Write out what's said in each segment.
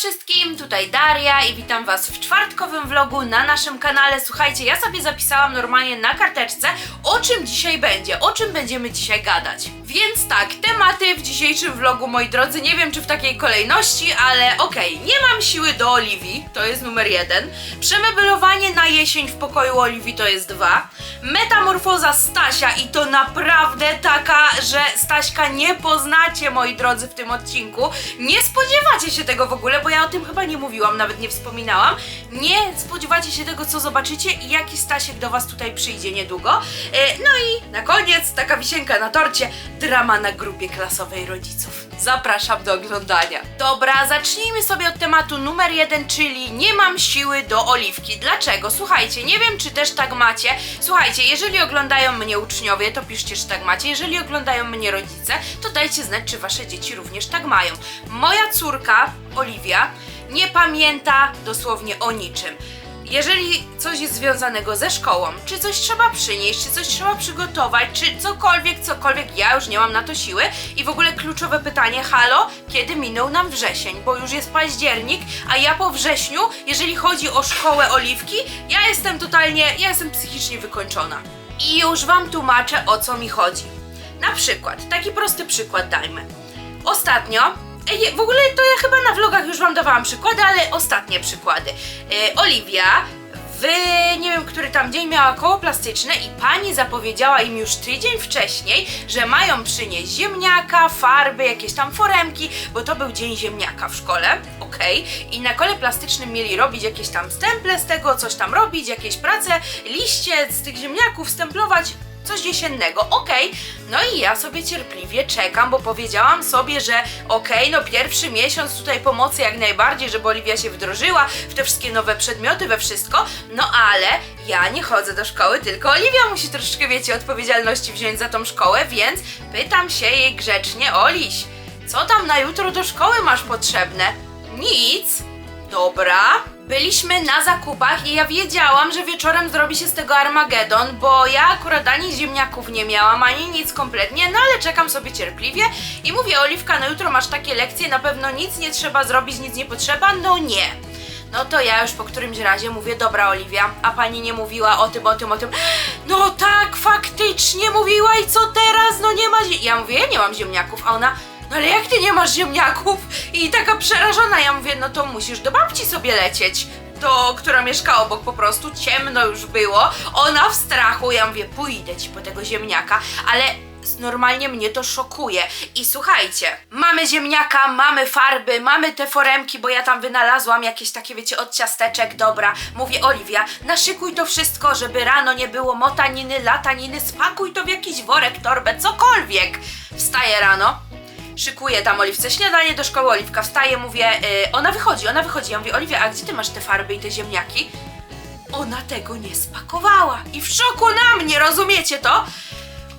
wszystkim, tutaj Daria i witam Was w czwartkowym vlogu na naszym kanale. Słuchajcie, ja sobie zapisałam normalnie na karteczce, o czym dzisiaj będzie, o czym będziemy dzisiaj gadać. Więc tak, tematy w dzisiejszym vlogu, moi drodzy, nie wiem czy w takiej kolejności, ale okej, nie mam siły do Oliwii, to jest numer jeden. Przemeblowanie na jesień w pokoju Oliwii to jest dwa. Metamorfoza Stasia i to naprawdę taka, że Staśka nie poznacie, moi drodzy, w tym odcinku. Nie spodziewacie się tego w ogóle, bo ja o tym chyba nie mówiłam, nawet nie wspominałam. Nie spodziewacie się tego, co zobaczycie i jaki Stasiek do Was tutaj przyjdzie niedługo. E, No i na koniec taka wisienka na torcie, drama na grupie klasowej rodziców. Zapraszam do oglądania. Dobra, zacznijmy sobie od tematu numer jeden, czyli nie mam siły do oliwki. Dlaczego? Słuchajcie, nie wiem, czy też tak macie. Słuchajcie, jeżeli oglądają mnie uczniowie, to piszcie, że tak macie. Jeżeli oglądają mnie rodzice, to dajcie znać, czy wasze dzieci również tak mają. Moja córka, Oliwia, nie pamięta dosłownie o niczym. Jeżeli coś jest związanego ze szkołą, czy coś trzeba przynieść, czy coś trzeba przygotować, czy cokolwiek, cokolwiek, ja już nie mam na to siły. I w ogóle kluczowe pytanie, halo, kiedy minął nam wrzesień? Bo już jest październik, a ja po wrześniu, jeżeli chodzi o szkołę Oliwki, ja jestem totalnie, ja jestem psychicznie wykończona. I już wam tłumaczę, o co mi chodzi. Na przykład, taki prosty przykład dajmy. Ostatnio, ej, w ogóle to ja chyba na vlogach już wam dawałam przykłady, ale ostatnie przykłady. E, Oliwia w nie wiem, który tam dzień miała koło plastyczne i pani zapowiedziała im już tydzień wcześniej, że mają przynieść ziemniaka, farby, jakieś tam foremki, bo to był dzień ziemniaka w szkole, okej. I na kole plastycznym mieli robić jakieś tam stemple z tego, coś tam robić, jakieś prace, liście z tych ziemniaków stemplować, coś jesiennego, okej. No i ja sobie cierpliwie czekam, bo powiedziałam sobie, że okej, no pierwszy miesiąc tutaj pomocy jak najbardziej, żeby Oliwia się wdrożyła w te wszystkie nowe przedmioty, we wszystko, no ale ja nie chodzę do szkoły, tylko Oliwia musi troszeczkę, wiecie, odpowiedzialności wziąć za tą szkołę, więc pytam się jej grzecznie, Oliś, co tam na jutro do szkoły masz potrzebne? Nic. Dobra. Byliśmy na zakupach i ja wiedziałam, że wieczorem zrobi się z tego Armagedon, bo ja akurat ani ziemniaków nie miałam, ani nic kompletnie, no ale czekam sobie cierpliwie i mówię, Oliwka, no jutro masz takie lekcje, na pewno nic nie trzeba zrobić, nic nie potrzeba, no nie. No to ja już po którymś razie mówię, dobra Oliwia, a pani nie mówiła o tym, o tym, o tym. No tak, faktycznie mówiła i co teraz? No nie ma zie-" Ja mówię, ja nie mam ziemniaków, a ona, no ale jak ty nie masz ziemniaków? I taka przerażona, ja mówię, no to musisz do babci sobie lecieć. To, która mieszka obok, po prostu ciemno już było. Ona w strachu, ja mówię, pójdę ci po tego ziemniaka, ale normalnie mnie to szokuje. I słuchajcie, mamy ziemniaka, mamy farby, mamy te foremki, bo ja tam wynalazłam jakieś takie, wiecie, od ciasteczek, dobra. Mówię, Oliwia, naszykuj to wszystko, żeby rano nie było motaniny, lataniny, spakuj to w jakiś worek, torbę, cokolwiek. Wstaję rano, szykuję tam Oliwce śniadanie do szkoły, Oliwka wstaje, mówię, y, ona wychodzi, ona wychodzi. Ja mówię, Oliwia, a gdzie ty masz te farby i te ziemniaki? Ona tego nie spakowała. I w szoku na mnie, rozumiecie to?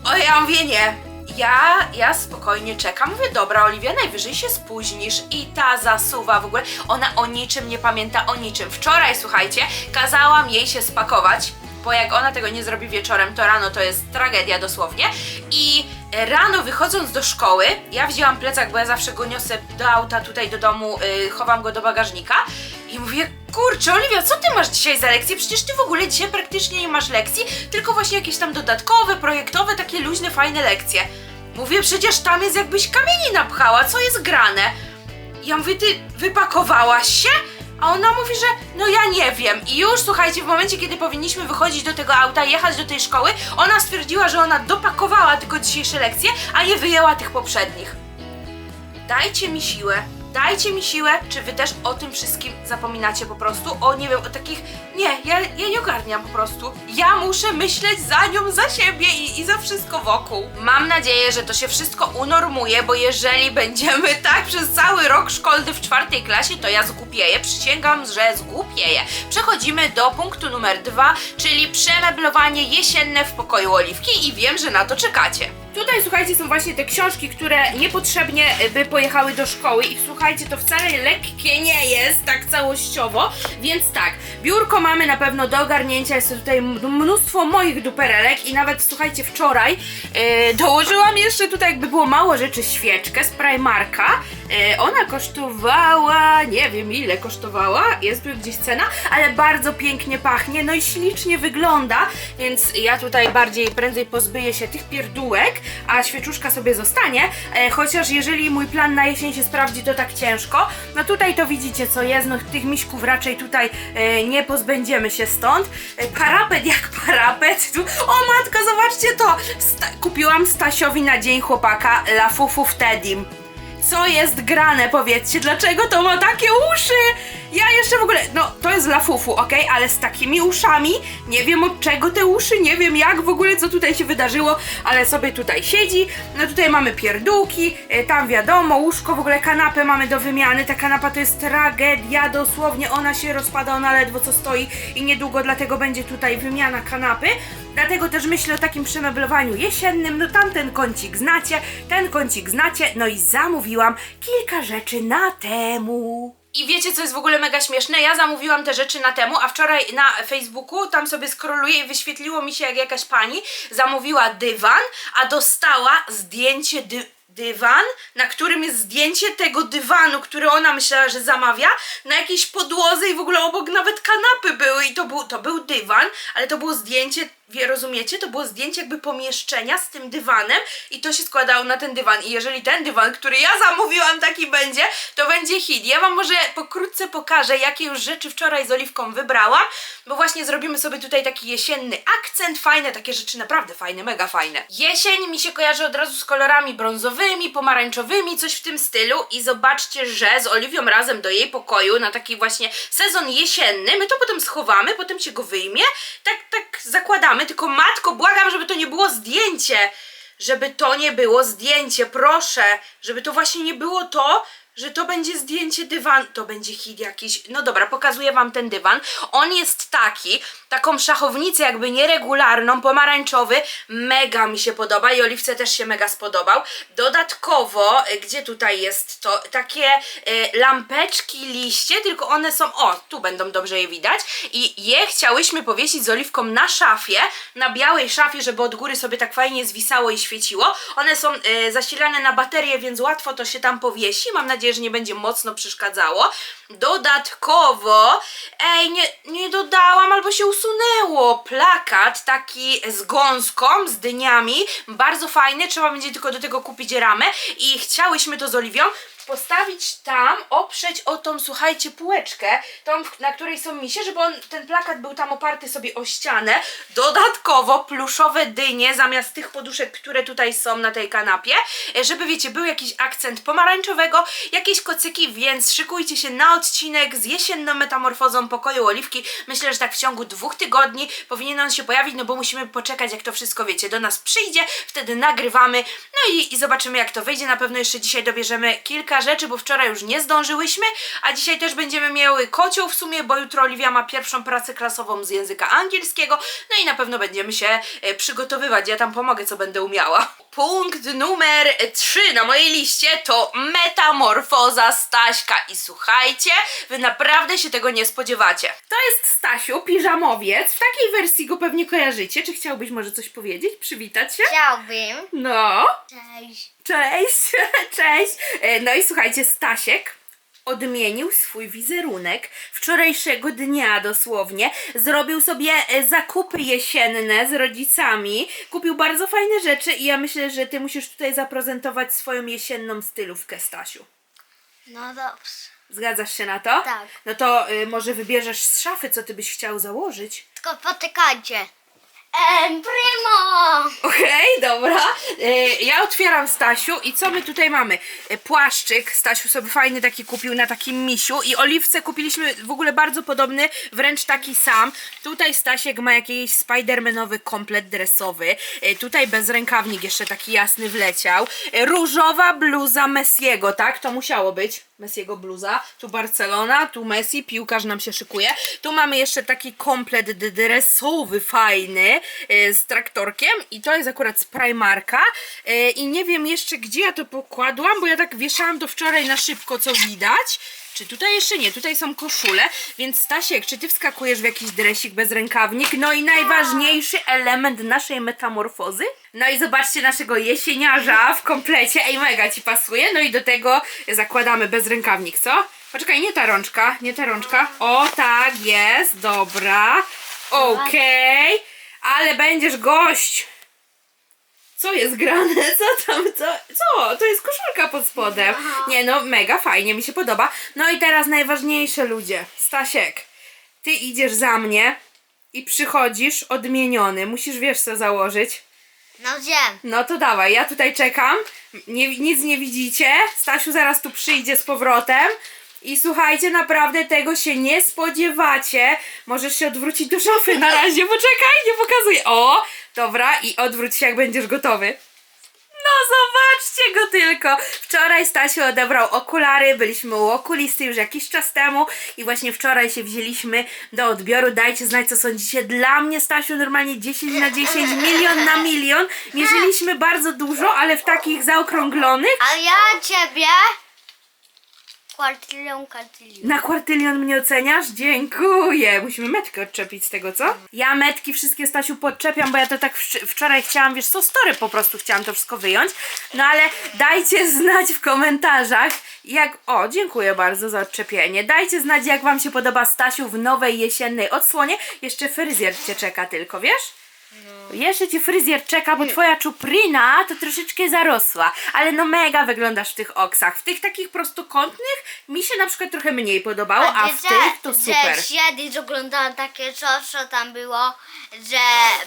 O, ja mówię, nie. Ja, ja spokojnie czekam. Mówię, dobra, Oliwia, najwyżej się spóźnisz. I ta zasuwa w ogóle. Ona o niczym nie pamięta, o niczym. Wczoraj, słuchajcie, kazałam jej się spakować, bo jak ona tego nie zrobi wieczorem, to rano to jest tragedia dosłownie. I rano wychodząc do szkoły, ja wzięłam plecak, bo ja zawsze go niosę do auta, tutaj do domu, yy, chowam go do bagażnika. I mówię, kurczę, Oliwia, co ty masz dzisiaj za lekcje? Przecież ty w ogóle dzisiaj praktycznie nie masz lekcji, tylko właśnie jakieś tam dodatkowe, projektowe, takie luźne, fajne lekcje. Mówię, przecież tam jest jakbyś kamieni napchała, co jest grane? Ja mówię, ty wypakowałaś się? A ona mówi, że no ja nie wiem. I już słuchajcie, w momencie, kiedy powinniśmy wychodzić do tego auta, jechać do tej szkoły, ona stwierdziła, że ona dopakowała tylko dzisiejsze lekcje, a nie wyjęła tych poprzednich. Dajcie mi siłę. Dajcie mi siłę, czy wy też o tym wszystkim zapominacie po prostu? O nie wiem, o takich. Nie, ja, ja nie ogarniam po prostu. Ja muszę myśleć za nią, za siebie i, i za wszystko wokół. Mam nadzieję, że to się wszystko unormuje, bo jeżeli będziemy tak przez cały rok szkolny w czwartej klasie, to ja zgłupieję. Przysięgam, że zgłupieję. Przechodzimy do punktu numer dwa, czyli przemeblowanie jesienne w pokoju Oliwki i wiem, że na to czekacie. Tutaj, słuchajcie, są właśnie te książki, które niepotrzebnie e, by pojechały do szkoły i słuchajcie, to wcale lekkie nie jest tak całościowo, więc tak, biurko mamy na pewno do ogarnięcia, jest tutaj mnóstwo moich duperelek i nawet, słuchajcie, wczoraj e, dołożyłam jeszcze tutaj, jakby było mało rzeczy, świeczkę z Primarka, e, ona kosztowała, nie wiem ile kosztowała, jest tu gdzieś cena, ale bardzo pięknie pachnie, no i ślicznie wygląda, więc ja tutaj bardziej, prędzej pozbyję się tych pierdółek, a świeczuszka sobie zostanie, e, chociaż jeżeli mój plan na jesień się sprawdzi, to tak ciężko, no tutaj to widzicie co jest, no tych miśków raczej tutaj e, nie pozbędziemy się stąd, e, parapet jak parapet, tu, o matko, zobaczcie to, Sta kupiłam Stasiowi na dzień chłopaka Lafufu Wtedim, co jest grane, powiedzcie, dlaczego to ma takie uszy? Ja jeszcze w ogóle, no to jest dla fufu, ok, ale z takimi uszami, nie wiem od czego te uszy, nie wiem jak w ogóle, co tutaj się wydarzyło, ale sobie tutaj siedzi, no tutaj mamy pierdółki, e, tam wiadomo, łóżko, w ogóle kanapę mamy do wymiany, ta kanapa to jest tragedia, dosłownie ona się rozpada, ona ledwo co stoi i niedługo dlatego będzie tutaj wymiana kanapy, Dlatego też myślę o takim przemeblowaniu jesiennym. No tamten kącik znacie, ten kącik znacie. No i zamówiłam kilka rzeczy na temu. I wiecie, co jest w ogóle mega śmieszne? Ja zamówiłam te rzeczy na temu, a wczoraj na Facebooku tam sobie skroluję i wyświetliło mi się, jak jakaś pani zamówiła dywan, a dostała zdjęcie dy dywan, na którym jest zdjęcie tego dywanu, który ona myślała, że zamawia, na jakiejś podłodze i w ogóle obok nawet kanapy były i to był, to był dywan, ale to było zdjęcie, wie, rozumiecie? To było zdjęcie jakby pomieszczenia z tym dywanem i to się składało na ten dywan i jeżeli ten dywan, który ja zamówiłam taki będzie, to będzie hit. Ja wam może pokrótce pokażę, jakie już rzeczy wczoraj z Oliwką wybrałam, bo właśnie zrobimy sobie tutaj taki jesienny akcent, fajne, takie rzeczy naprawdę fajne, mega fajne. Jesień mi się kojarzy od razu z kolorami brązowymi, pomarańczowymi, coś w tym stylu i zobaczcie, że z Oliwią razem do jej pokoju na taki właśnie sezon jesienny, my to potem schowamy, potem się go wyjmie, tak, tak zakładamy, tylko matko, błagam, żeby to nie było zdjęcie, żeby to nie było zdjęcie, proszę, żeby to właśnie nie było to, że to będzie zdjęcie dywan, to będzie hit jakiś. No dobra, pokazuję wam ten dywan. On jest taki, taką szachownicę jakby nieregularną, pomarańczowy. Mega mi się podoba i Oliwce też się mega spodobał. Dodatkowo, y, gdzie tutaj jest to? Takie y, lampeczki, liście, tylko one są, o, tu będą dobrze je widać. I je chciałyśmy powiesić z Oliwką na szafie, na białej szafie, żeby od góry sobie tak fajnie zwisało i świeciło. One są y, zasilane na baterię, więc łatwo to się tam powiesi. Mam nadzieję, że nie będzie mocno przeszkadzało. Dodatkowo, ej, nie, nie dodałam albo się usunęło. Plakat taki z gąską, z dyniami. Bardzo fajny, trzeba będzie tylko do tego kupić ramę. I chciałyśmy to z Oliwią postawić tam, oprzeć o tą, słuchajcie, półeczkę, tą, na której są misie, żeby on, ten plakat był tam oparty sobie o ścianę. Dodatkowo pluszowe dynie zamiast tych poduszek, które tutaj są na tej kanapie, e, żeby wiecie, był jakiś akcent pomarańczowego, jakieś kocyki, więc szykujcie się na odcinek z jesienną metamorfozą pokoju Oliwki. Myślę, że tak w ciągu dwóch tygodni powinien on się pojawić, no bo musimy poczekać, jak to wszystko, wiecie, do nas przyjdzie, wtedy nagrywamy, no i, i zobaczymy, jak to wyjdzie. Na pewno jeszcze dzisiaj dobierzemy kilka rzeczy, bo wczoraj już nie zdążyłyśmy, a dzisiaj też będziemy miały kocioł w sumie, bo jutro Oliwia ma pierwszą pracę klasową z języka angielskiego, no i na pewno będziemy się e, przygotowywać. Ja tam pomogę, co będę umiała. Punkt numer 3 na mojej liście to metamorfoza Staśka. I słuchajcie, wy naprawdę się tego nie spodziewacie. To jest Stasiu, piżamowiec. W takiej wersji go pewnie kojarzycie. Czy chciałbyś może coś powiedzieć? Przywitać się? Chciałbym. No. Cześć. Cześć, cześć. E, No i słuchajcie, Stasiek odmienił swój wizerunek wczorajszego dnia dosłownie. Zrobił sobie e, zakupy jesienne z rodzicami. Kupił bardzo fajne rzeczy i ja myślę, że ty musisz tutaj zaprezentować swoją jesienną stylówkę, Stasiu. No dobrze. Zgadzasz się na to? Tak. No to y, może wybierzesz z szafy, co ty byś chciał założyć. Tylko potykajcie. Em, primo! Okej, dobra. E, ja otwieram Stasiu i co my tutaj mamy? E, płaszczyk. Stasiu sobie fajny taki kupił na takim misiu i oliwce kupiliśmy w ogóle bardzo podobny, wręcz taki sam. Tutaj Stasiek ma jakiś spidermanowy komplet dresowy. E, tutaj bezrękawnik jeszcze taki jasny wleciał. E, różowa bluza Messiego, tak? To musiało być. Messiego bluza. Tu Barcelona, tu Messi, piłkarz nam się szykuje. Tu mamy jeszcze taki komplet dresowy, fajny, e, z traktorkiem i to jest akurat z Primarka. E, I nie wiem jeszcze gdzie ja to pokładłam, bo ja tak wieszałam to wczoraj na szybko, co widać. Czy tutaj jeszcze nie? Tutaj są koszule, więc Stasiek, czy ty wskakujesz w jakiś dresik bez rękawnik? No i najważniejszy element naszej metamorfozy. No i zobaczcie naszego jesieniarza w komplecie. Ej, mega ci pasuje. No i do tego zakładamy bez rękawnik, co? Poczekaj, nie ta rączka, nie ta rączka. O, tak, jest, dobra. Okej, ale będziesz gość. Co jest grane? Co tam? Co? Co? To jest koszulka pod spodem. Nie no, mega fajnie, mi się podoba. No i teraz najważniejsze ludzie. Stasiek, ty idziesz za mnie i przychodzisz odmieniony. Musisz wiesz co założyć. No wiem. No to dawaj, ja tutaj czekam. Nie, nic nie widzicie. Stasiu zaraz tu przyjdzie z powrotem. I słuchajcie, naprawdę tego się nie spodziewacie. Możesz się odwrócić do szafy na razie. Poczekaj, nie pokazuję. O, dobra, i odwróć się, jak będziesz gotowy. No zobaczcie go tylko! Wczoraj Stasiu odebrał okulary, byliśmy u okulisty już jakiś czas temu i właśnie wczoraj się wzięliśmy do odbioru. Dajcie znać co sądzicie. Dla mnie Stasiu normalnie 10 na 10, milion na milion. Mierzyliśmy bardzo dużo, ale w takich zaokrąglonych. A ja ciebie kwartylion, kwartylion. Na kwartylion mnie oceniasz? Dziękuję. Musimy metkę odczepić z tego, co? Ja metki wszystkie Stasiu podczepiam, bo ja to tak wcz- wczoraj chciałam, wiesz co, story po prostu chciałam to wszystko wyjąć. No ale dajcie znać w komentarzach, jak... O, dziękuję bardzo za odczepienie. Dajcie znać, jak wam się podoba Stasiu w nowej jesiennej odsłonie. Jeszcze fryzjer cię czeka tylko, wiesz? Jeszcze cię fryzjer czeka, bo twoja czuprina to troszeczkę zarosła. Ale no mega wyglądasz w tych oksach. W tych takich prostokątnych mi się na przykład trochę mniej podobało, a w tych to super. Że kiedyś oglądałam takie coś, co tam było, że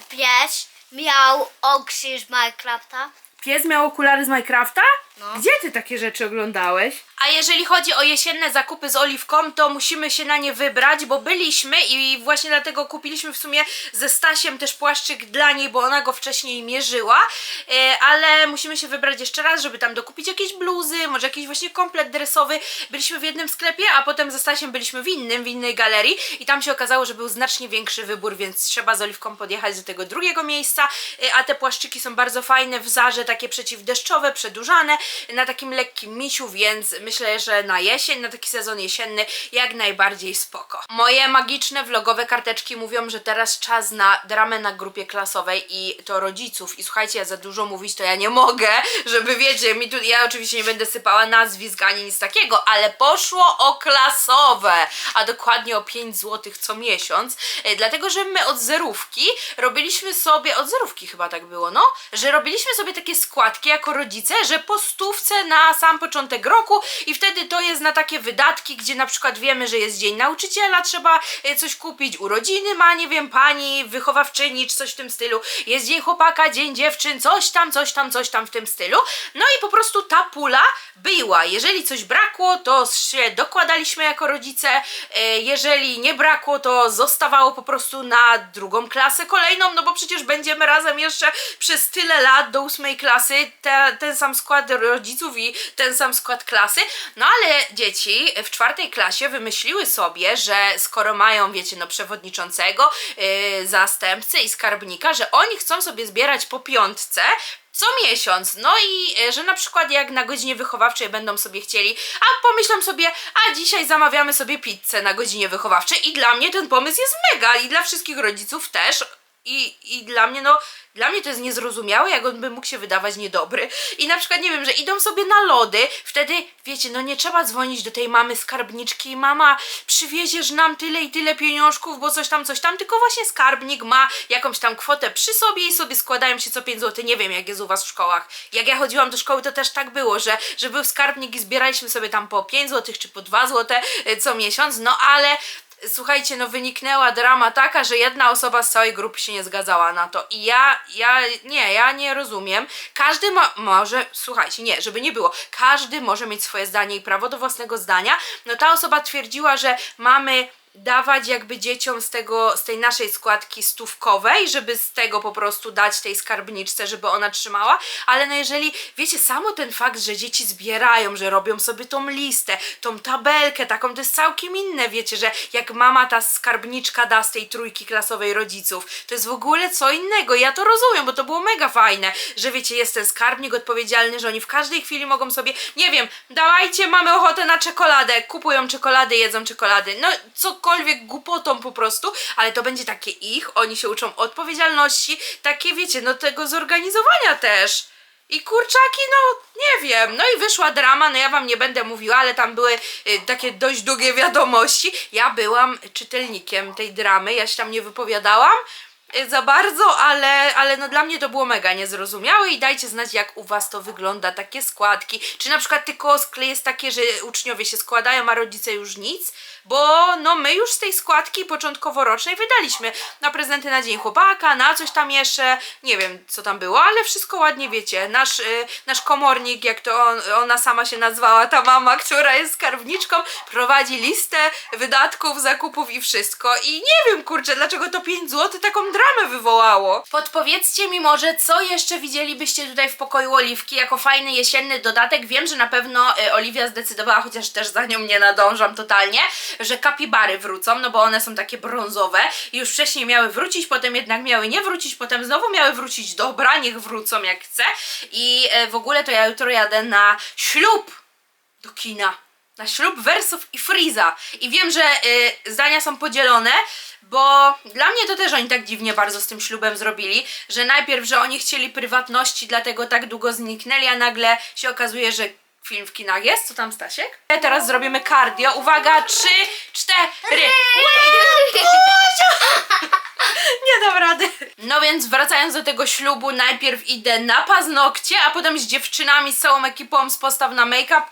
pies miał okrzyż Minecrafta. Pies miał okulary z Minecrafta? No. Gdzie ty takie rzeczy oglądałeś? A jeżeli chodzi o jesienne zakupy z oliwką, to musimy się na nie wybrać, bo byliśmy i właśnie dlatego kupiliśmy w sumie ze Stasiem też płaszczyk dla niej, bo ona go wcześniej mierzyła, e, ale musimy się wybrać jeszcze raz, żeby tam dokupić jakieś bluzy, może jakiś właśnie komplet dresowy. Byliśmy w jednym sklepie, a potem ze Stasiem byliśmy w innym, w innej galerii i tam się okazało, że był znacznie większy wybór, więc trzeba z oliwką podjechać do tego drugiego miejsca, e, a te płaszczyki są bardzo fajne w Zarze, takie przeciwdeszczowe, przedłużane, na takim lekkim misiu, więc myślę, że na jesień, na taki sezon jesienny jak najbardziej spoko. Moje magiczne vlogowe karteczki mówią, że teraz czas na dramę na grupie klasowej i to rodziców. I słuchajcie, ja za dużo mówić to ja nie mogę, żeby wiecie, mi tu, ja oczywiście nie będę sypała nazwisk ani nic takiego, ale poszło o klasowe, a dokładnie o 5 zł co miesiąc, e, dlatego, że my od zerówki robiliśmy sobie, od zerówki chyba tak było, no, że robiliśmy sobie takie składki jako rodzice, że po stówce na sam początek roku i wtedy to jest na takie wydatki, gdzie na przykład wiemy, że jest dzień nauczyciela, trzeba e, coś kupić, urodziny ma, nie wiem, pani wychowawczyni czy coś w tym stylu, jest dzień chłopaka, dzień dziewczyn, coś tam, coś tam, coś tam w tym stylu. No i po prostu ta pula była. Jeżeli coś brakło, to się dokładaliśmy jako rodzice, e, jeżeli nie brakło, to zostawało po prostu na drugą klasę kolejną, no bo przecież będziemy razem jeszcze przez tyle lat do ósmej klasy, te, ten sam skład rodziców i ten sam skład klasy. No ale dzieci w czwartej klasie wymyśliły sobie, że skoro mają, wiecie, no przewodniczącego, yy, zastępcę i skarbnika, że oni chcą sobie zbierać po piątce co miesiąc. No i e, że na przykład jak na godzinie wychowawczej będą sobie chcieli, a pomyślą sobie, a dzisiaj zamawiamy sobie pizzę na godzinie wychowawczej i dla mnie ten pomysł jest mega i dla wszystkich rodziców też. I, I dla mnie, no, dla mnie to jest niezrozumiałe, jak on by mógł się wydawać niedobry. I na przykład, nie wiem, że idą sobie na lody, wtedy, wiecie, no nie trzeba dzwonić do tej mamy skarbniczki, mama, przywieziesz nam tyle i tyle pieniążków, bo coś tam, coś tam, tylko właśnie skarbnik ma jakąś tam kwotę przy sobie i sobie składają się co 5 zł. Nie wiem, jak jest u was w szkołach. Jak ja chodziłam do szkoły, to też tak było, że, że był skarbnik i zbieraliśmy sobie tam po 5 zł czy po 2 zł e, co miesiąc, no ale słuchajcie, no wyniknęła drama taka, że jedna osoba z całej grupy się nie zgadzała na to. I ja, ja, nie, ja nie rozumiem. Każdy ma, może, słuchajcie, nie, żeby nie było, każdy może mieć swoje zdanie i prawo do własnego zdania. No ta osoba twierdziła, że mamy dawać jakby dzieciom z tego, z tej naszej składki stówkowej, żeby z tego po prostu dać tej skarbniczce, żeby ona trzymała, ale no jeżeli, wiecie, samo ten fakt, że dzieci zbierają, że robią sobie tą listę, tą tabelkę taką, to jest całkiem inne, wiecie, że jak mama ta skarbniczka da z tej trójki klasowej rodziców, to jest w ogóle co innego, ja to rozumiem, bo to było mega fajne, że wiecie, jest ten skarbnik odpowiedzialny, że oni w każdej chwili mogą sobie, nie wiem, dawajcie, mamy ochotę na czekoladę, kupują czekolady, jedzą czekolady, no cokolwiek głupotą po prostu, ale to będzie takie ich, oni się uczą odpowiedzialności, takie wiecie, no tego zorganizowania też. I kurczaki, no nie wiem. No i wyszła drama, no ja wam nie będę mówiła, ale tam były y, takie dość długie wiadomości. Ja byłam czytelnikiem tej dramy, ja się tam nie wypowiadałam y, za bardzo, ale, ale no dla mnie to było mega niezrozumiałe i dajcie znać jak u was to wygląda, takie składki. Czy na przykład tylko skle jest takie, że uczniowie się składają, a rodzice już nic? Bo no my już z tej składki początkowo-rocznej wydaliśmy na prezenty na Dzień Chłopaka, na coś tam jeszcze, nie wiem co tam było, ale wszystko ładnie wiecie. Nasz, y, nasz komornik, jak to on, ona sama się nazwała, ta mama, która jest skarbniczką, prowadzi listę wydatków, zakupów i wszystko. I nie wiem kurczę, dlaczego to 5 zł taką dramę wywołało. Podpowiedzcie mi może, co jeszcze widzielibyście tutaj w pokoju Oliwki jako fajny jesienny dodatek. Wiem, że na pewno y, Oliwia zdecydowała, chociaż też za nią nie nadążam totalnie, że kapibary wrócą, no bo one są takie brązowe i już wcześniej miały wrócić, potem jednak miały nie wrócić, potem znowu miały wrócić. Dobra, niech wrócą jak chcę. I e, w ogóle to ja jutro jadę na ślub do kina. Na ślub Wersów i Friza. I wiem, że y, zdania są podzielone, bo dla mnie to też oni tak dziwnie bardzo z tym ślubem zrobili, że najpierw, że oni chcieli prywatności, dlatego tak długo zniknęli, a nagle się okazuje, że film w kinach jest. Co tam, Stasiek? E, Teraz zrobimy cardio. Uwaga, trzy, cztery. Nie dam rady. No więc wracając do tego ślubu, najpierw idę na paznokcie, a potem z dziewczynami, z całą ekipą z postaw na make-up.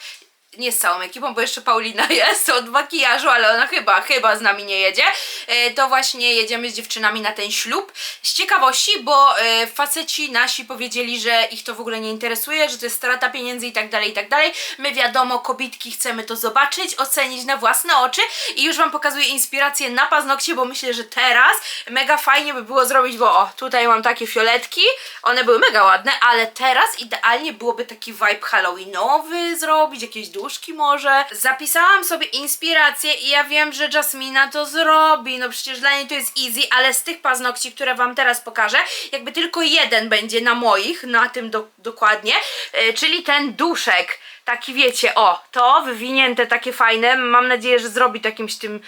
Nie z całą ekipą, bo jeszcze Paulina jest od makijażu, ale ona chyba, chyba z nami nie jedzie. E, to właśnie jedziemy z dziewczynami na ten ślub. Z ciekawości, bo e, faceci nasi powiedzieli, że ich to w ogóle nie interesuje, że to jest strata pieniędzy i tak dalej, i tak dalej. My wiadomo, kobitki chcemy to zobaczyć, ocenić na własne oczy i już Wam pokazuję inspirację na paznokcie, bo myślę, że teraz mega fajnie by było zrobić, bo o, tutaj mam takie fioletki, one były mega ładne, ale teraz idealnie byłoby taki vibe halloweenowy zrobić, jakieś duszki może. Zapisałam sobie inspirację i ja wiem, że Jasmina to zrobi, no przecież dla niej to jest easy, ale z tych paznokci, które Wam teraz pokażę, jakby tylko jeden będzie na moich, na tym do, dokładnie, yy, czyli ten duszek. Taki wiecie, o, to wywinięte takie fajne. Mam nadzieję, że zrobi to jakimś tym,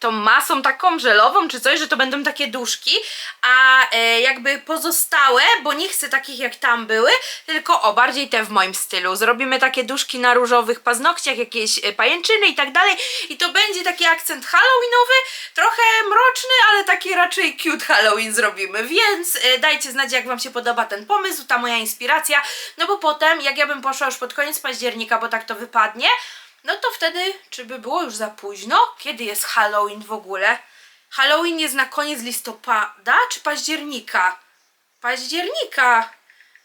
tą masą taką żelową czy coś, że to będą takie duszki. A e, jakby pozostałe, bo nie chcę takich jak tam były, tylko o, bardziej te w moim stylu. Zrobimy takie duszki na różowych paznokciach, jakieś e, pajęczyny i tak dalej. I to będzie taki akcent halloweenowy, trochę mroczny, ale taki raczej cute Halloween zrobimy. Więc e, dajcie znać, jak Wam się podoba ten pomysł, ta moja inspiracja. No bo potem, jak ja bym poszła już pod koniec października, bo tak to wypadnie, no to wtedy, czy by było już za późno? Kiedy jest Halloween w ogóle? Halloween jest na koniec listopada czy października? Października!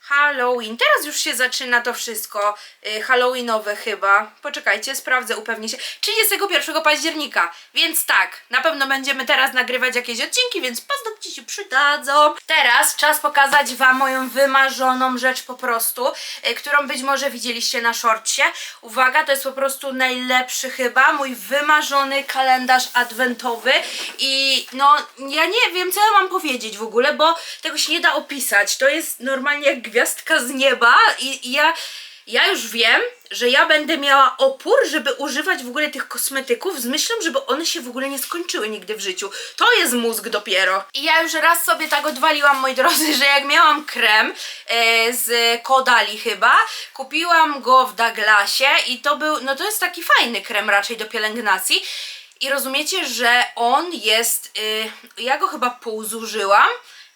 Halloween. Teraz już się zaczyna to wszystko y, Halloweenowe chyba. Poczekajcie, sprawdzę, upewnię się. 31 października. Więc tak, na pewno będziemy teraz nagrywać jakieś odcinki, więc paznokcie się przydadzą. Teraz czas pokazać Wam moją wymarzoną rzecz po prostu, y, którą być może widzieliście na szorcie. Uwaga, to jest po prostu najlepszy chyba, mój wymarzony kalendarz adwentowy i no, ja nie wiem, co ja mam powiedzieć w ogóle, bo tego się nie da opisać. To jest normalnie jak gwiazdka z nieba i, i ja, ja już wiem, że ja będę miała opór, żeby używać w ogóle tych kosmetyków z myślą, żeby one się w ogóle nie skończyły nigdy w życiu. To jest mózg dopiero. I ja już raz sobie tak odwaliłam, moi drodzy, że jak miałam krem e, z Kodali chyba, kupiłam go w Douglasie i to był, no to jest taki fajny krem raczej do pielęgnacji. I rozumiecie, że on jest, y, ja go chyba pół zużyłam,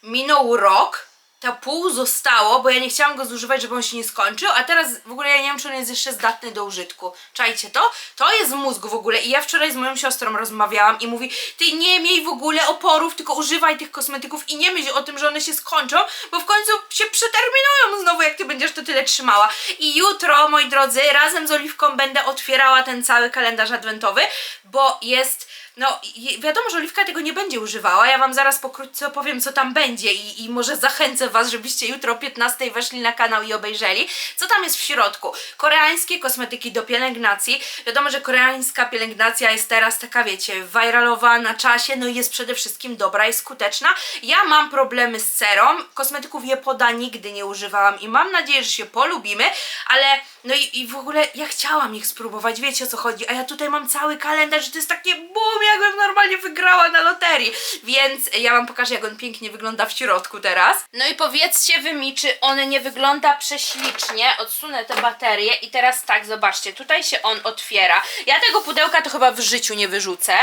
minął rok, to pół zostało, bo ja nie chciałam go zużywać, żeby on się nie skończył, a teraz w ogóle ja nie wiem, czy on jest jeszcze zdatny do użytku. Czajcie to? To jest mózg w ogóle i ja wczoraj z moją siostrą rozmawiałam i mówi, ty nie miej w ogóle oporów, tylko używaj tych kosmetyków i nie myśl o tym, że one się skończą, bo w końcu się przeterminują znowu, jak ty będziesz to tyle trzymała. I jutro, moi drodzy, razem z Oliwką będę otwierała ten cały kalendarz adwentowy, bo jest no wiadomo, że Oliwka tego nie będzie używała. Ja wam zaraz pokrótce opowiem, co tam będzie i, i może zachęcę was, żebyście jutro o 15 weszli na kanał i obejrzeli. Co tam jest w środku? Koreańskie kosmetyki do pielęgnacji. Wiadomo, że koreańska pielęgnacja jest teraz taka, wiecie, viralowa na czasie, no i jest przede wszystkim dobra i skuteczna. Ja mam problemy z cerą, kosmetyków je poda nigdy nie używałam i mam nadzieję, że się polubimy, ale no i, i w ogóle ja chciałam ich spróbować, wiecie o co chodzi, a ja tutaj mam cały kalendarz, to jest takie bum, jakbym normalnie wygrała na loterii, więc ja wam pokażę jak on pięknie wygląda w środku teraz. No i powiedzcie wy mi, czy on nie wygląda prześlicznie, odsunę te baterie i teraz tak, zobaczcie, tutaj się on otwiera, ja tego pudełka to chyba w życiu nie wyrzucę,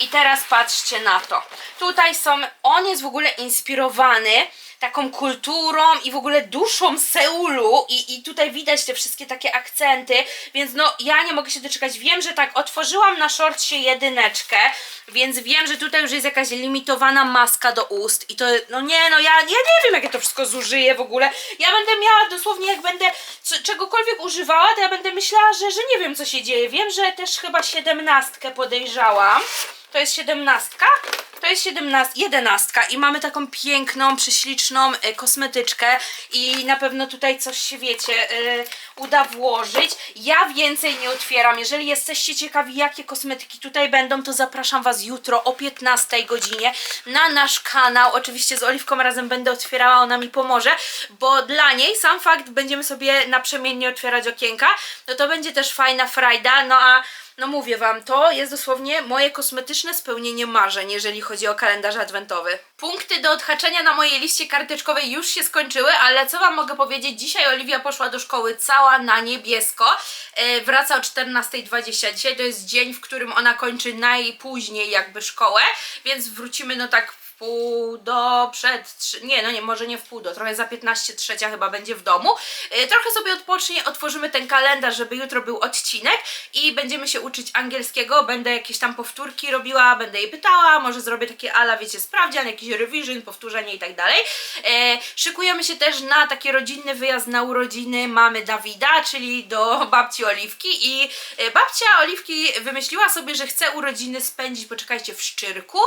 i teraz patrzcie na to. Tutaj są, on jest w ogóle inspirowany taką kulturą i w ogóle duszą Seulu i, i tutaj widać te wszystkie takie akcenty, więc no ja nie mogę się doczekać. Wiem, że tak, otworzyłam na shortsie jedyneczkę, więc wiem, że tutaj już jest jakaś limitowana maska do ust i to, no nie, no ja, ja nie wiem, jak ja to wszystko zużyję w ogóle. Ja będę miała dosłownie, jak będę czegokolwiek używała, to ja będę myślała, że, że nie wiem, co się dzieje. Wiem, że też chyba siedemnastkę podejrzałam. To jest siedemnastka? To jest siedemnast, jedenastka i mamy taką piękną, prześliczną e, kosmetyczkę i na pewno tutaj coś się, wiecie, e, uda włożyć. Ja więcej nie otwieram. Jeżeli jesteście ciekawi, jakie kosmetyki tutaj będą, to zapraszam Was jutro o 15 godzinie na nasz kanał. Oczywiście z Oliwką razem będę otwierała, ona mi pomoże, bo dla niej sam fakt będziemy sobie naprzemiennie otwierać okienka, no to będzie też fajna frajda, no a no mówię wam, to jest dosłownie moje kosmetyczne spełnienie marzeń, jeżeli chodzi o kalendarz adwentowy. Punkty do odhaczenia na mojej liście karteczkowej już się skończyły, ale co wam mogę powiedzieć? Dzisiaj Oliwia poszła do szkoły cała na niebiesko. E, wraca o 14.20. Dzisiaj to jest dzień, w którym ona kończy najpóźniej jakby szkołę, więc wrócimy no tak w pół do przed, nie no nie, może nie w pół do, trochę za 15 trzecia chyba będzie w domu. E, trochę sobie odpocznie, otworzymy ten kalendarz, żeby jutro był odcinek i będziemy się uczyć angielskiego, będę jakieś tam powtórki robiła, będę jej pytała, może zrobię takie ala, wiecie, sprawdzian, jakiś revision, powtórzenie i tak dalej. E, szykujemy się też na taki rodzinny wyjazd na urodziny mamy Dawida, czyli do babci Oliwki i e, babcia Oliwki wymyśliła sobie, że chce urodziny spędzić, poczekajcie, w Szczyrku,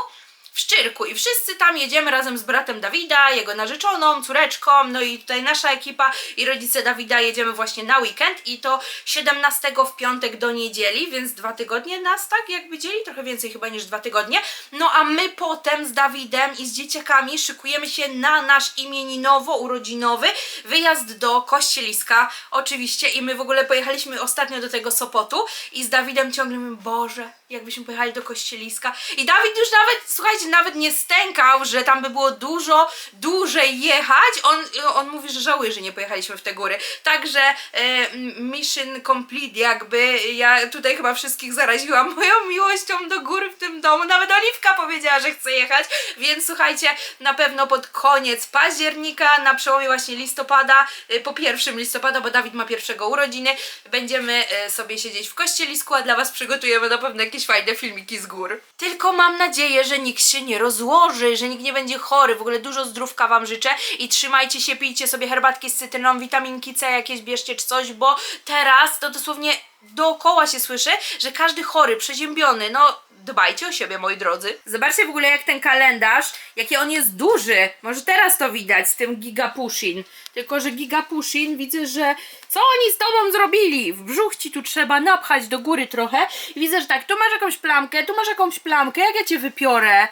w Szczyrku i wszyscy tam jedziemy razem z bratem Dawida, jego narzeczoną, córeczką, no i tutaj nasza ekipa i rodzice Dawida jedziemy właśnie na weekend i to 17 w piątek do niedzieli, więc dwa tygodnie nas tak jakby dzieli, trochę więcej chyba niż dwa tygodnie. No a my potem z Dawidem i z dzieciakami szykujemy się na nasz imieninowo-urodzinowy wyjazd do Kościeliska oczywiście i my w ogóle pojechaliśmy ostatnio do tego Sopotu i z Dawidem ciągle mówimy, Boże, jakbyśmy pojechali do Kościeliska i Dawid już nawet, słuchajcie, nawet nie stękał, że tam by było dużo dłużej jechać. On, on mówi, że żałuje, że nie pojechaliśmy w te góry. Także e, mission complete jakby. Ja tutaj chyba wszystkich zaraziłam moją miłością do gór w tym domu. Nawet Oliwka powiedziała, że chce jechać, więc słuchajcie, na pewno pod koniec października, na przełomie właśnie listopada, e, po pierwszym listopada, bo Dawid ma pierwszego urodziny, będziemy e, sobie siedzieć w kościelisku, a dla Was przygotujemy na pewno jakieś fajne filmiki z gór. Tylko mam nadzieję, że nikt się nie rozłoży, że nikt nie będzie chory. W ogóle dużo zdrówka Wam życzę i trzymajcie się, pijcie sobie herbatki z cytryną, witaminki C jakieś bierzcie czy coś, bo teraz to dosłownie dookoła się słyszy, że każdy chory, przeziębiony, no dbajcie o siebie, moi drodzy. Zobaczcie w ogóle jak ten kalendarz, jaki on jest duży. Może teraz to widać z tym Gigapushin. Tylko, że Gigapushin widzę, że co oni z tobą zrobili? W brzuch ci tu trzeba napchać do góry trochę. I widzę, że tak, tu masz jakąś plamkę, tu masz jakąś plamkę, jak ja cię wypiorę?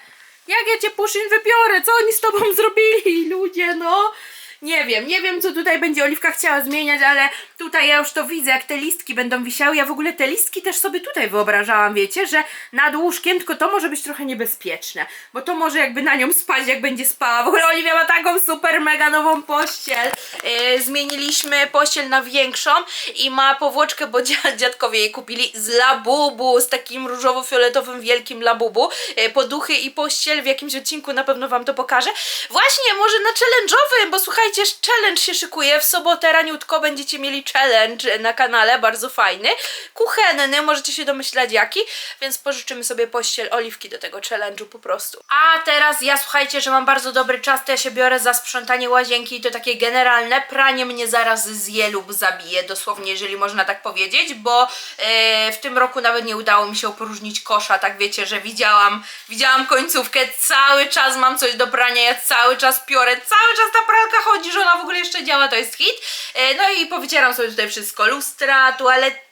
Jak ja cię Pushin wypiorę? Co oni z tobą zrobili? Ludzie, no. Nie wiem, nie wiem co tutaj będzie Oliwka chciała zmieniać, ale tutaj ja już to widzę, jak te listki będą wisiały. Ja w ogóle te listki też sobie tutaj wyobrażałam, wiecie, że nad łóżkiem, tylko to może być trochę niebezpieczne, bo to może jakby na nią spać, jak będzie spała. W ogóle Oliwia ma taką super mega nową pościel. Yy, zmieniliśmy pościel na większą i ma powłoczkę, bo dzia- dziadkowie jej kupili z labubu, z takim różowo-fioletowym wielkim labubu. Yy, poduchy i pościel w jakimś odcinku na pewno wam to pokażę. Właśnie, może na challenge'owym, bo słuchajcie, słuchajcie, challenge się szykuje. W sobotę raniutko będziecie mieli challenge na kanale, bardzo fajny. Kuchenny, możecie się domyślać jaki, więc pożyczymy sobie pościel oliwki do tego challenge'u po prostu. A teraz ja słuchajcie, że mam bardzo dobry czas, to ja się biorę za sprzątanie łazienki i to takie generalne. Pranie mnie zaraz zje lub zabije, dosłownie, jeżeli można tak powiedzieć, bo e, w tym roku nawet nie udało mi się opróżnić kosza, tak wiecie, że widziałam, widziałam końcówkę, cały czas mam coś do prania, ja cały czas piorę, cały czas ta pralka chodzi, że ona w ogóle jeszcze działa, to jest hit. E, no i powycieram sobie tutaj wszystko, lustra,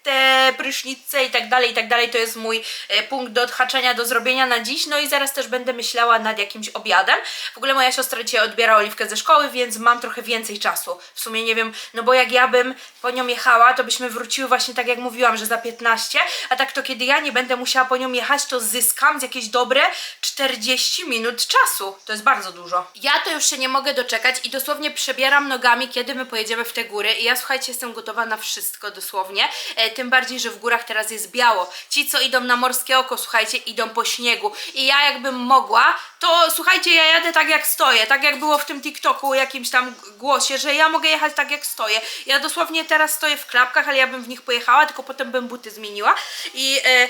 toaletę, prysznice i tak dalej, i tak dalej, to jest mój e, punkt do odhaczenia, do zrobienia na dziś, no i zaraz też będę myślała nad jakimś obiadem. W ogóle moja siostra dzisiaj odbiera Oliwkę ze szkoły, więc mam trochę więcej czasu. W sumie nie wiem, no bo jak ja bym po nią jechała, to byśmy wróciły właśnie tak jak mówiłam, że za 15, a tak to kiedy ja nie będę musiała po nią jechać, to zyskam z jakieś dobre 40 minut czasu. To jest bardzo dużo. Ja to już się nie mogę doczekać i dosłownie przebieram nogami, kiedy my pojedziemy w te góry. I ja słuchajcie, jestem gotowa na wszystko dosłownie. Tym bardziej, że w górach teraz jest biało. Ci, co idą na morskie oko, słuchajcie, idą po śniegu. I ja jakbym mogła, to słuchajcie, ja jadę tak jak stoję. Tak jak było w tym TikToku, jakimś tam głosie, że ja mogę jechać tak jak stoję. Ja dosłownie teraz stoję w klapkach, ale ja bym w nich pojechała, tylko potem bym buty zmieniła. I e,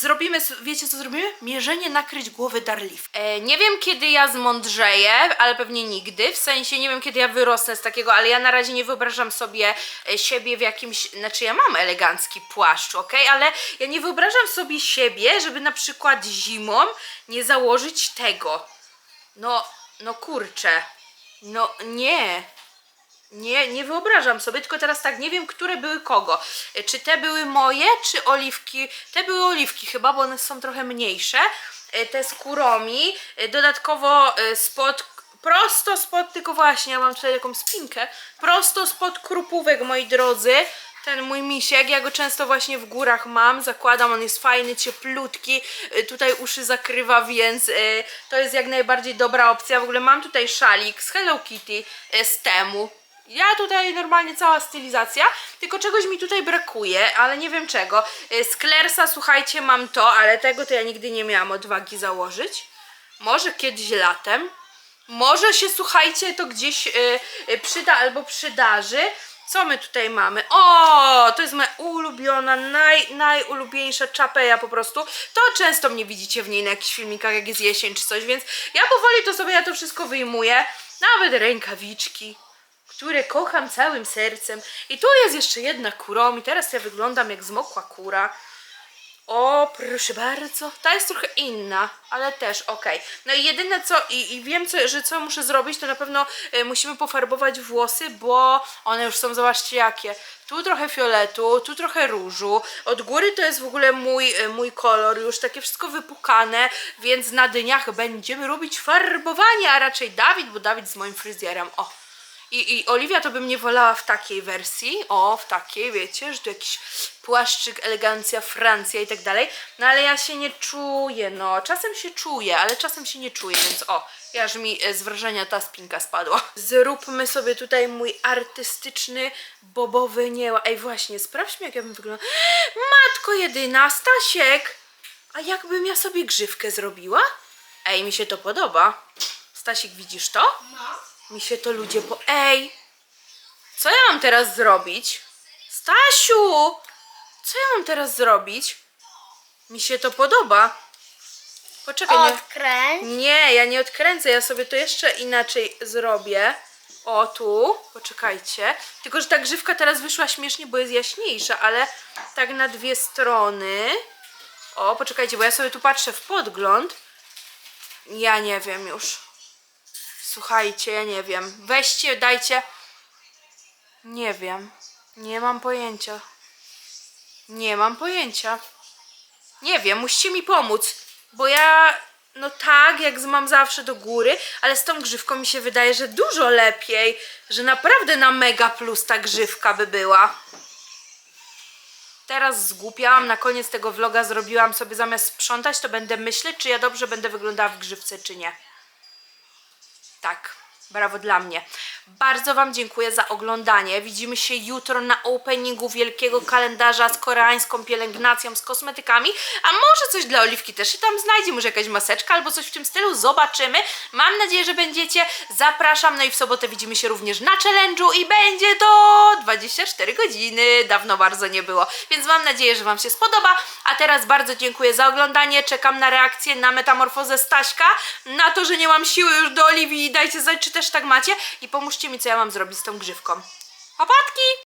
zrobimy, wiecie co zrobimy? Mierzenie nakryć głowy Darliw. E, nie wiem kiedy ja zmądrzeję, ale pewnie nigdy. W sensie nie wiem kiedy ja wyrosnę z takiego, ale ja na razie nie wyobrażam sobie e, siebie w jakimś, znaczy ja mam elegancki płaszcz, ok? Ale ja nie wyobrażam sobie siebie, żeby na przykład zimą nie założyć tego. No, no kurczę. No nie. Nie, nie wyobrażam sobie, tylko teraz tak, nie wiem, które były kogo. E, Czy te były moje, czy oliwki? Te były oliwki chyba, bo one są trochę mniejsze. E, Te z kuromi. E, Dodatkowo spod, prosto spod, tylko właśnie, ja mam tutaj taką spinkę, prosto spod krupówek, moi drodzy. Ten mój misiek, ja go często właśnie w górach mam, zakładam, on jest fajny, cieplutki, y, tutaj uszy zakrywa, więc y, to jest jak najbardziej dobra opcja. W ogóle mam tutaj szalik z Hello Kitty y, z temu. Ja tutaj normalnie cała stylizacja, tylko czegoś mi tutaj brakuje, ale nie wiem czego. Z Klersa, słuchajcie, mam to, ale tego to ja nigdy nie miałam odwagi założyć. Może kiedyś latem. Może się, słuchajcie, to gdzieś przyda albo przydarzy. Co my tutaj mamy? O, to jest moja ulubiona, naj, najulubieńsza czapeja po prostu. To często mnie widzicie w niej na jakichś filmikach, jak jest jesień czy coś, więc ja powoli to sobie ja to wszystko wyjmuję. Nawet rękawiczki, które kocham całym sercem. I tu jest jeszcze jedna kuromi. Teraz ja wyglądam jak zmokła kura. O, proszę bardzo. Ta jest trochę inna, ale też okej. No i jedyne co, i, i wiem, co, że co muszę zrobić, to na pewno e, musimy pofarbować włosy, bo one już są, zobaczcie jakie. Tu trochę fioletu, tu trochę różu. Od góry to jest w ogóle mój, e, mój kolor, już takie wszystko wypukane, więc na dyniach będziemy robić farbowanie, a raczej Dawid, bo Dawid z moim fryzjerem. O, i, I Oliwia to bym nie wolała w takiej wersji, o, w takiej, wiecie, że tu jakiś płaszczyk, elegancja, Francja i tak dalej. No ale ja się nie czuję, no. Czasem się czuję, ale czasem się nie czuję, więc o, aż mi e, z wrażenia ta spinka spadła. Zróbmy sobie tutaj mój artystyczny, bobowy nieła. Ej, właśnie, sprawdźmy, jak ja bym wyglądała. Matko jedyna, Stasiek! A jakbym ja sobie grzywkę zrobiła? Ej, mi się to podoba. Stasiek, widzisz to? Mi się to ludzie po... Ej! Co ja mam teraz zrobić? Stasiu! Co ja mam teraz zrobić? Mi się to podoba. Poczekaj, nie... Odkręć. Nie, ja nie odkręcę, ja sobie to jeszcze inaczej zrobię. O, tu, poczekajcie. Tylko, że ta grzywka teraz wyszła śmiesznie, bo jest jaśniejsza, ale tak na dwie strony. O, poczekajcie, bo ja sobie tu patrzę w podgląd. Ja nie wiem już. Słuchajcie, ja nie wiem. Weźcie, dajcie. Nie wiem. Nie mam pojęcia. Nie mam pojęcia. Nie wiem, musicie mi pomóc, bo ja, no tak, jak mam zawsze do góry, ale z tą grzywką mi się wydaje, że dużo lepiej, że naprawdę na mega plus ta grzywka by była. Teraz zgłupiałam, na koniec tego vloga zrobiłam sobie zamiast sprzątać, to będę myśleć, czy ja dobrze będę wyglądała w grzywce, czy nie. Tak. Brawo dla mnie. Bardzo Wam dziękuję za oglądanie. Widzimy się jutro na openingu wielkiego kalendarza z koreańską pielęgnacją, z kosmetykami. A może coś dla Oliwki też się tam znajdzie, może jakaś maseczka albo coś w tym stylu. Zobaczymy. Mam nadzieję, że będziecie. Zapraszam. No i w sobotę widzimy się również na challenge'u i będzie to 24 godziny. Dawno bardzo nie było. Więc mam nadzieję, że Wam się spodoba. A teraz bardzo dziękuję za oglądanie. Czekam na reakcję na metamorfozę Staśka, na to, że nie mam siły już do Oliwii. Dajcie znać, czy też tak macie. I pomóżcie mi, co ja mam zrobić z tą grzywką. Opatki!